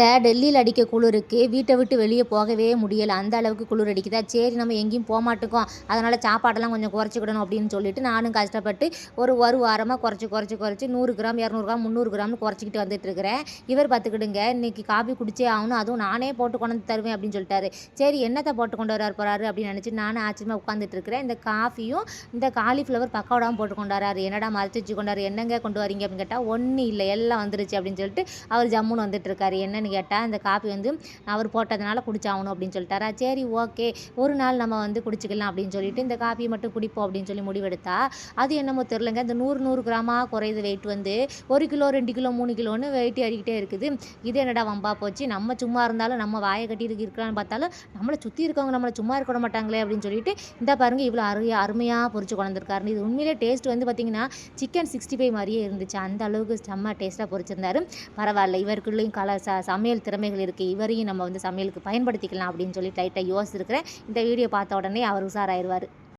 டே டெல்லியில் அடிக்க குளிருக்கு வீட்டை விட்டு வெளியே போகவே முடியலை. அந்த அளவுக்கு குளிர் அடிக்குதா? சரி நம்ம எங்கேயும் போக மாட்டோம். அதனால் சாப்பாடெல்லாம் கொஞ்சம் குறைச்சிக்கிடணும் அப்படின்னு சொல்லிட்டு நானும் கஷ்டப்பட்டு ஒரு ஒரு வாரமாக குறைச்சி குறைச்சி குறைச்சி நூறு கிராம் இரநூறு கிராம் முந்நூறு கிராம்னு குறைச்சிக்கிட்டு வந்துட்டு இருக்கிறேன். இவர் பார்த்துக்கிடுங்க இன்றைக்கி காபி குடிச்சே ஆகணும். அதுவும் நானே போட்டு கொண்டு வந்து தருவேன் அப்படின்னு சொல்லிட்டாரு. சரி என்னத்தை போட்டு கொண்டு வராரு போகிறாரு அப்படின்னு நினச்சி நானும் ஆச்சரியமாக உட்காந்துட்டு இருக்கிறேன். இந்த காஃபியும் இந்த காலிஃப்ளவர் பக்கோடாவும் போட்டு கொண்டு வராரு. என்னடா மறைச்சி வச்சு கொண்டாரு என்னங்க கொண்டு வரீங்க அப்படின்னு கேட்டால் ஒன்றும் இல்லை. எல்லாம் வந்துருச்சு அப்படின்னு சொல்லிட்டு அவர் ஜம்முன்னு வந்துட்டு இருக்காரு. என்னன்னு கேட்டால் இந்த காப்பி வந்து அவர் போட்டதுனால குடிச்சாகணும் அப்படின்னு சொல்லிட்டாரா? சரி ஓகே. ஒரு நாள் நம்ம வந்து குடிச்சிக்கலாம் அப்படின்னு சொல்லிட்டு இந்த காப்பியை மட்டும் குடிப்போம் அப்படின்னு சொல்லி முடிவெடுத்தா அது என்னமோ தெரிலங்க இந்த நூறு நூறு கிராமாக குறையுது வெயிட் வந்து ஒரு கிலோ ரெண்டு கிலோ மூணு கிலோன்னு வெயிட் ஏறிக்கிட்டே இருக்குது. இது என்னடா வம்பா போச்சு? நம்ம சும்மா இருந்தாலும் நம்ம வாயை கட்டி இருக்கலாம்னு இருக்கிறான்னு பார்த்தாலும் நம்மளை சுற்றி இருக்கவங்க நம்மளை சும்மா இருக்க மாட்டாங்களே அப்படின்னு சொல்லிட்டு இந்த பாருங்க இவ்வளோ அருமையாக அருமையாக பொறிச்சு கொண்டிருக்காரு இது உண்மையிலே டேஸ்ட் வந்து பார்த்திங்கன்னா சிக்கன் சிக்ஸ்டி ஃபைவ் மாதிரியே இருந்துச்சு. அந்த அளவுக்கு செம்ம டேஸ்ட்டாக பொரிச்சிருந்தாரு. பரவாயில்ல இவருக்குள்ளேயும் கலர் சமையல் திறமைகள் இருக்குது இவரையும் நம்ம வந்து சமையலுக்கு பயன்படுத்திக்கலாம் அப்படின்னு சொல்லி லைட்டாக யோசிச்சிருக்கிறேன். இந்த வீடியோ பார்த்த உடனே அவர் உஷாராயிருவார்.